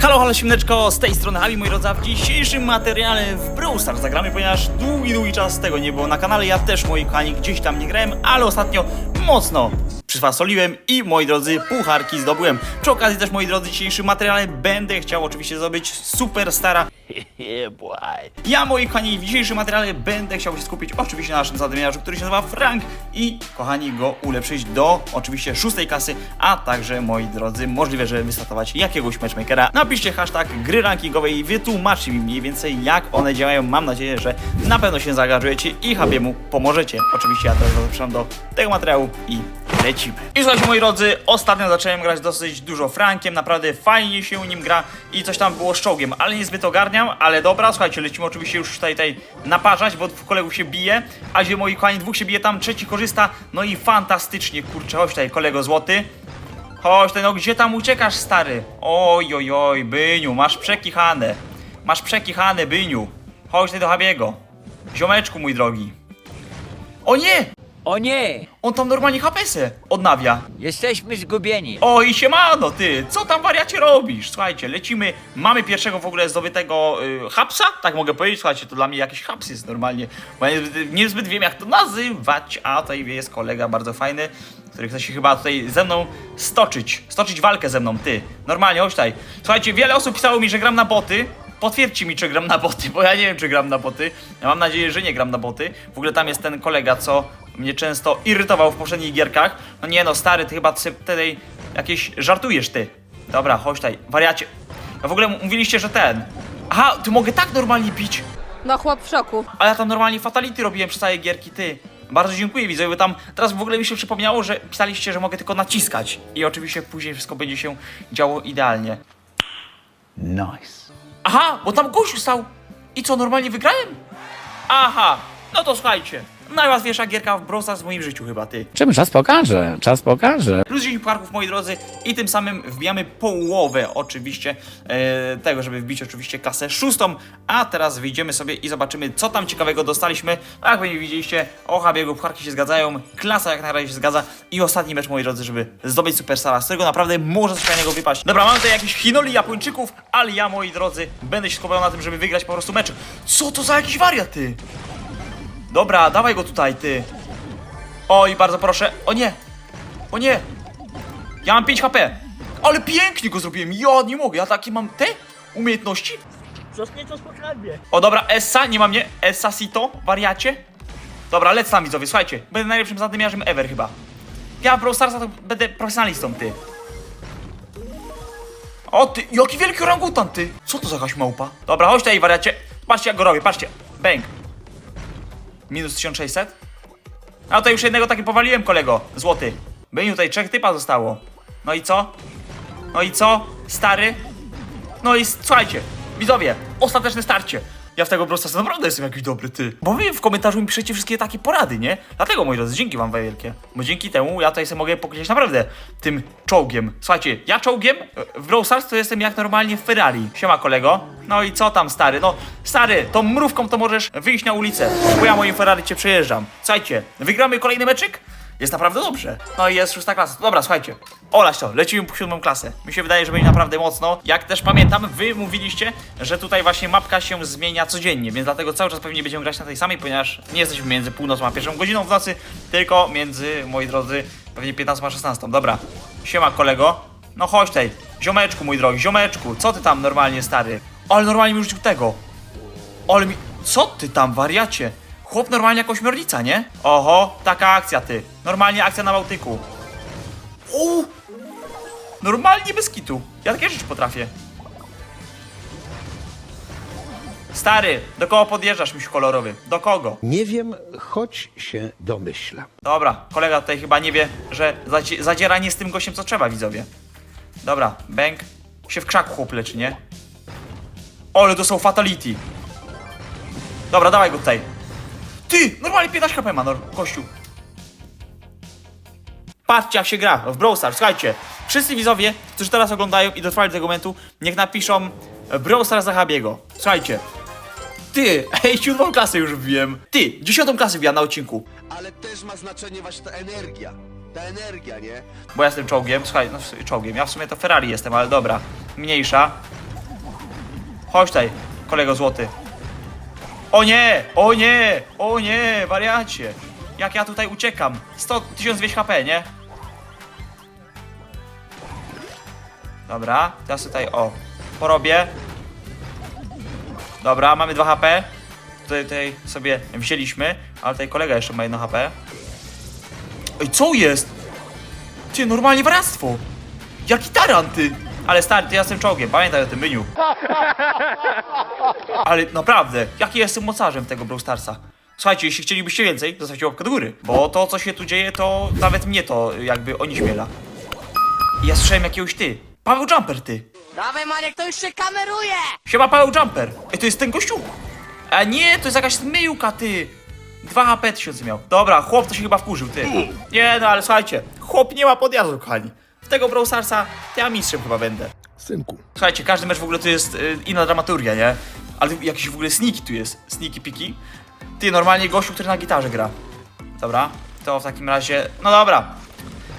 Halo, halo, siemneczko, z tej strony Habi, moi drodzy, a w dzisiejszym materiale w Brawl Stars zagramy, ponieważ długi, długi czas tego nie było na kanale, ja też, moi kochani, gdzieś tam nie grałem, ale ostatnio mocno przysfasoliłem i, moi drodzy, pucharki zdobyłem. Przy okazji też, moi drodzy, w dzisiejszym materiale będę chciał oczywiście zdobyć Superstara ja, moi kochani, w dzisiejszym materiale będę chciał się skupić oczywiście na naszym zadymiarzu, który się nazywa Frank i, kochani, go ulepszyć do oczywiście szóstej klasy, a także, moi drodzy, możliwe, że wystartować jakiegoś matchmakera. Napiszcie hashtag gry rankingowej i wytłumaczcie mi mniej więcej, jak one działają. Mam nadzieję, że na pewno się zaangażujecie i Habiemu pomożecie. Oczywiście ja teraz zapraszam do tego materiału i lecimy. I słuchajcie, moi drodzy, ostatnio zacząłem grać dosyć dużo Frankiem, naprawdę fajnie się nim gra i coś tam było z czołgiem, ale niezbyt ogarniam, ale dobra, słuchajcie, lecimy oczywiście już tutaj, tutaj naparzać, bo dwóch kolegów się bije, a gdzie moi kochani dwóch się bije, tam trzeci korzysta, no i fantastycznie, kurczę, chodź tutaj, kolego złoty. Chodź tutaj, no gdzie tam uciekasz, stary? Oj, oj, oj, Byniu, masz przekichane. Masz przekichane, Byniu. Chodź tutaj do Habiego. Ziomeczku, mój drogi. O nie! O nie! On tam normalnie hapesę odnawia. Jesteśmy zgubieni. O i siemano ty, co tam wariacie robisz? Słuchajcie, lecimy, mamy pierwszego w ogóle zdobytego y, hapsa, tak mogę powiedzieć, słuchajcie, to dla mnie jakiś haps jest normalnie, bo ja niezbyt, niezbyt wiem jak to nazywać, a tutaj jest kolega bardzo fajny, który chce się chyba tutaj ze mną stoczyć, stoczyć walkę ze mną, ty, normalnie, chodź tutaj. Słuchajcie, wiele osób pisało mi, że gram na boty, Potwierdźcie mi, czy gram na boty, bo ja nie wiem, czy gram na boty. Ja mam nadzieję, że nie gram na boty. W ogóle tam jest ten kolega, co mnie często irytował w poprzednich gierkach. No nie no, stary, ty chyba ty tutaj jakieś żartujesz, ty. Dobra, chodź tutaj, wariacie. No w ogóle mówiliście, że ten... Aha, ty mogę tak normalnie bić. No chłop w szoku. A ja tam normalnie fatality robiłem przez całe gierki, ty. Bardzo dziękuję widzowie, bo tam teraz w ogóle mi się przypomniało, że pisaliście, że mogę tylko naciskać. I oczywiście później wszystko będzie się działo idealnie. Nice. Aha, bo tam gościu stał. I co, normalnie wygrałem? Aha, no to słuchajcie. Najłatwiejsza gierka w Brawl Stars w moim życiu chyba, ty. Czym czas pokaże? Czas pokaże. Plus 10 pucharków, moi drodzy, i tym samym wbijamy połowę oczywiście e, tego, żeby wbić oczywiście klasę szóstą, a teraz wyjdziemy sobie i zobaczymy, co tam ciekawego dostaliśmy. A jak pewnie widzieliście, ocha biegu, pucharki się zgadzają, klasa jak na razie się zgadza i ostatni mecz, moi drodzy, żeby zdobyć Superstara, z którego naprawdę może coś fajnego wypaść. Dobra, mamy tutaj jakichś Hinoli Japończyków, ale ja, moi drodzy, będę się skupiał na tym, żeby wygrać po prostu mecz. Co to za jakiś wariat, ty? Dobra, dawaj go tutaj, ty. Oj, bardzo proszę. O nie! O nie! Ja mam 5 HP! Ale pięknie go zrobiłem! Ja nie mogę, ja takie mam te umiejętności? O dobra, Essa, nie mam nie. Essa Sito, wariacie. Dobra, lecę tam widzowie, słuchajcie. Będę najlepszym zadymiarzem ever chyba. Ja w Brawl Starsa to będę profesjonalistą, ty. O ty, jaki wielki orangutan, ty! Co to za jakaś małpa? Dobra, chodź tutaj, wariacie. Patrzcie jak go robię, patrzcie. Bang. Minus 1600. A tutaj już jednego taki powaliłem, kolego. Złoty. Byniu tutaj trzech typa zostało. No i co? No i co? Stary? No i słuchajcie, widzowie, ostateczne starcie. Ja w tego prostu naprawdę jestem jakiś dobry, ty. Bo wy w komentarzu mi piszecie wszystkie takie porady, nie? Dlatego, moi drodzy, dzięki wam wielkie. Bo dzięki temu ja tutaj sobie mogę pokryć naprawdę tym czołgiem. Słuchajcie, ja czołgiem e, w Brawl to jestem jak normalnie w Ferrari. Siema, kolego. No i co tam, stary? No, stary, tą mrówką to możesz wyjść na ulicę, bo ja moim Ferrari cię przejeżdżam. Słuchajcie, wygramy kolejny meczyk? Jest naprawdę dobrze. No i jest szósta klasa. Dobra, słuchajcie. Olać to, lecimy po siódmą klasę. Mi się wydaje, że będzie naprawdę mocno. Jak też pamiętam, wy mówiliście, że tutaj właśnie mapka się zmienia codziennie, więc dlatego cały czas pewnie będziemy grać na tej samej, ponieważ nie jesteśmy między północą a pierwszą godziną w nocy, tylko między, moi drodzy, pewnie 15 a 16. Dobra. Siema, kolego. No chodź tutaj. Ziomeczku, mój drogi, ziomeczku. Co ty tam normalnie, stary? Ale normalnie mi rzucił tego. Ale mi... Co ty tam, wariacie? Chłop normalnie jak ośmiornica, nie? Oho, taka akcja, ty. Normalnie akcja na Bałtyku. U! Normalnie bez kitu. Ja takie rzeczy potrafię. Stary, do kogo podjeżdżasz, miś kolorowy? Do kogo? Nie wiem, choć się domyślam. Dobra, kolega tutaj chyba nie wie, że zadzie- zadziera nie z tym gościem, co trzeba, widzowie. Dobra, bęk. Się w krzaku chłop leczy, nie? Ole, to są fatality. Dobra, dawaj go tutaj. Ty, normalnie 15 HP ma, no, kościół. Patrzcie, jak się gra w Brawl Stars. Słuchajcie, wszyscy widzowie, którzy teraz oglądają i dotrwali do tego momentu, niech napiszą e, Brawl Stars za Habiego. Słuchajcie. Ty, ej, siódmą klasę już wbiłem. Ty, dziesiątą klasę wbijam na odcinku. ale też ma znaczenie właśnie ta energia. Ta energia, nie? Bo ja jestem czołgiem, słuchaj, no czołgiem, ja w sumie to Ferrari jestem, ale dobra, mniejsza. Chodź tutaj, kolego złoty. O nie! O nie! O nie! Wariacie! Jak ja tutaj uciekam? 100, 1200 HP, nie? Dobra, teraz tutaj, o, porobię. Dobra, mamy 2 HP. Tutaj, tutaj sobie wzięliśmy, ale tutaj kolega jeszcze ma 1 HP. Ej, co jest? Ty, normalnie waractwo! Jaki taran, ty! Ale stary, ty ja jestem czołgiem, pamiętaj o tym myniu. Ale naprawdę, jaki jestem mocarzem tego Brawl Starsa. Słuchajcie, jeśli chcielibyście więcej, zostawcie łapkę do góry. Bo to, co się tu dzieje, to nawet mnie to jakby onieśmiela. I ja słyszałem jakiegoś ty. Paweł Jumper, ty. Dawaj Maniek, to już się kameruje! Siema Paweł Jumper. Ej, to jest ten gościu. A nie, to jest jakaś zmyłka, ty. 2 HP tysiące miał. Dobra, chłop to się chyba wkurzył, ty. Nie, no ale słuchajcie, chłop nie ma podjazdu, kochani. Tego Brawl Starsa to ja mistrzem chyba będę. Synku, Słuchajcie, każdy mecz w ogóle to jest y, inna dramaturgia, nie? Ale jakiś w ogóle sneaky tu jest. Sneaky piki. Ty, normalnie gościu, który na gitarze gra. Dobra, to w takim razie... No dobra.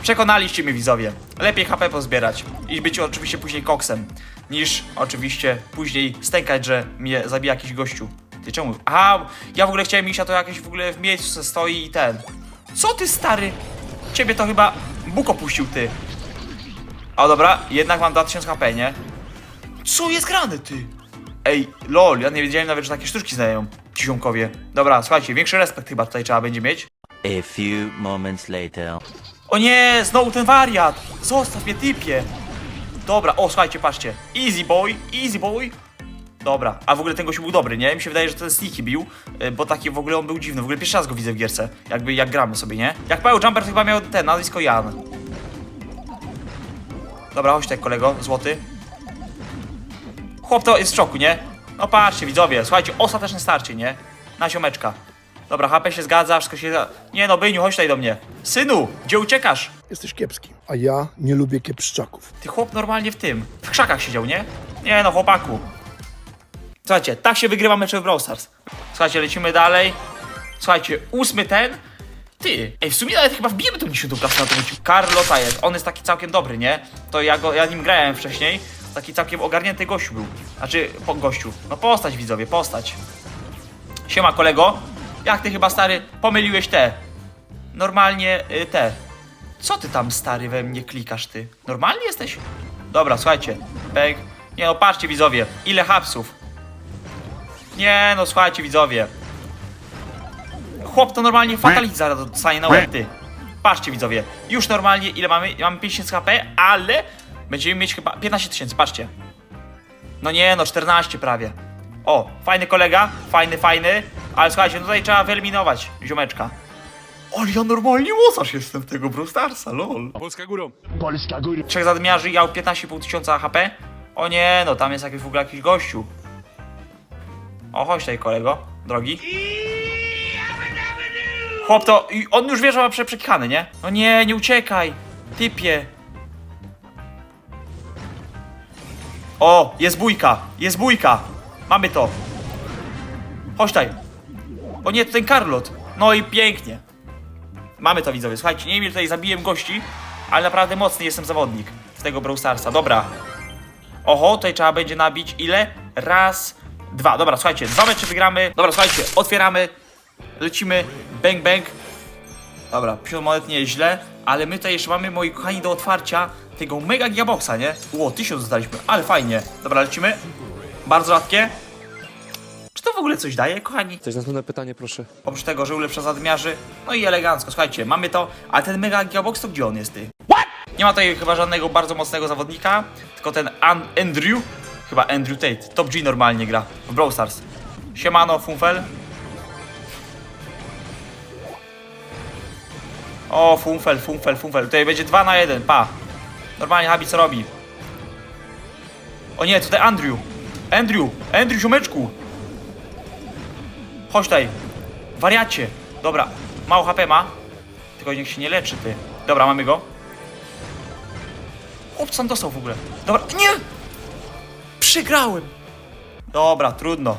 Przekonaliście mnie widzowie. Lepiej HP pozbierać i być oczywiście później koksem, niż oczywiście później stękać, że mnie zabija jakiś gościu. Ty czemu? Aha, ja w ogóle chciałem iść, a to jakieś w ogóle w miejscu stoi i ten. Co ty stary? Ciebie to chyba Bóg opuścił ty. O dobra, jednak mam 2000 HP, nie? Co jest grane, ty? Ej, lol, ja nie wiedziałem nawet, że takie sztuczki znają ci ziomkowie. Dobra, słuchajcie, większy respekt chyba tutaj trzeba będzie mieć. A few moments later. O nie, znowu ten wariat! Zostaw mnie, typie! Dobra, o, słuchajcie, patrzcie. Easy boy, easy boy. Dobra, a w ogóle ten gościu był dobry, nie? Mi się wydaje, że ten Sneaky bił, y, bo taki w ogóle on był dziwny. W ogóle pierwszy raz go widzę w gierce, jakby jak gramy sobie, nie? Jak Paweł Jumper to chyba miał ten, nazwisko Jan. Dobra, chodź tutaj, kolego, złoty. Chłop to jest w szoku, nie? No patrzcie, widzowie, słuchajcie, ostateczne starcie, nie? Na siomeczka. Dobra, HP się zgadza, wszystko się... Nie no, Byniu, chodź tutaj do mnie. Synu, gdzie uciekasz? jesteś kiepski, a ja nie lubię kiepszczaków. Ty chłop normalnie w tym, w krzakach siedział, nie? Nie no, chłopaku. Słuchajcie, tak się wygrywa mecze w Brawl Stars. Słuchajcie, lecimy dalej. Słuchajcie, ósmy ten. Ty, ej, w sumie nawet chyba wbijemy tą dziesiątą klasę na tym odcinku. Carlota jest, on jest taki całkiem dobry, nie? To ja, go, ja nim grałem wcześniej. Taki całkiem ogarnięty gościu był. Znaczy, po gościu. No postać, widzowie, postać. Siema, kolego. Jak ty chyba, stary, pomyliłeś te. Normalnie y, te. Co ty tam, stary, we mnie klikasz, ty? Normalnie jesteś? Dobra, słuchajcie. Peg. Nie no, patrzcie, widzowie. Ile hapsów. Nie no, słuchajcie, widzowie. Chłop to normalnie fatality zaraz dostanie na łeb, ty. Patrzcie, widzowie. Już normalnie, ile mamy? Mamy 5000 HP, ale będziemy mieć chyba 15 tysięcy, patrzcie. No nie, no 14 prawie. O, fajny kolega, fajny, fajny. Ale słuchajcie, no tutaj trzeba wyeliminować ziomeczka. Ale ja normalnie mocarz jestem tego Brawl Starsa, lol. Polska górą. Trzech zadmiarzy, ja 15,5 tysiąca HP. O nie, no tam jest jakiś w ogóle jakiś gościu. O, chodź tutaj kolego, drogi. Chłop to, i on już wie, że ma prze- przekichany, nie? No nie, nie uciekaj, typie. O, jest bójka, jest bójka. Mamy to. Chodź tutaj. O nie, to ten Karlot. No i pięknie. Mamy to widzowie, słuchajcie, nie wiem tutaj zabiłem gości, ale naprawdę mocny jestem zawodnik z tego Brawl Starsa, dobra. Oho, tutaj trzeba będzie nabić ile? Raz, dwa, dobra, słuchajcie, dwa mecze wygramy. Dobra, słuchajcie, otwieramy, lecimy, bang bang. Dobra, 50 monet nie jest źle, ale my tutaj jeszcze mamy, moi kochani, do otwarcia tego mega gigaboxa, nie? Ło, 1000 dostaliśmy, ale fajnie. Dobra, lecimy. Bardzo rzadkie. Czy to w ogóle coś daje, kochani? Coś następne pytanie, proszę. Oprócz tego, że ulepsza zadmiarzy, no i elegancko. Słuchajcie, mamy to, a ten Mega Gigabox to gdzie on jest, ty? Nie ma tutaj chyba żadnego bardzo mocnego zawodnika, tylko ten An Andrew, chyba Andrew Tate, Top G normalnie gra w Brawl Stars. Siemano, Funfel. O, Funfel, Funfel, Funfel. Tutaj będzie 2 na 1, pa. Normalnie Habi co robi? O nie, tutaj Andrew. Andrew, Andrew, ziomeczku. Chodź tutaj. Wariacie. Dobra, mało HP ma. Tylko niech się nie leczy, ty. Dobra, mamy go. Chłop sam dostał w ogóle. Dobra, nie! Przegrałem. Dobra, trudno.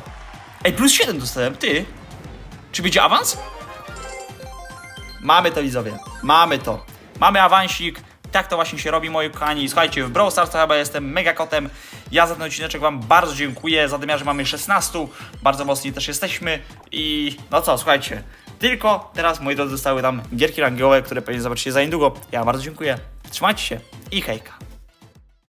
Ej, plus 7 dostałem, ty. Czy będzie awans? Mamy to, widzowie. Mamy to. Mamy awansik. Tak to właśnie się robi, moi kochani. Słuchajcie, w Brawl Stars to chyba jestem mega kotem. Ja za ten odcineczek Wam bardzo dziękuję. Zadymiarzy mamy 16, bardzo mocni też jesteśmy. I no co, słuchajcie, tylko teraz, moi drodzy, zostały tam gierki rangowe, które pewnie zobaczycie za niedługo. Ja bardzo dziękuję. Trzymajcie się i hejka.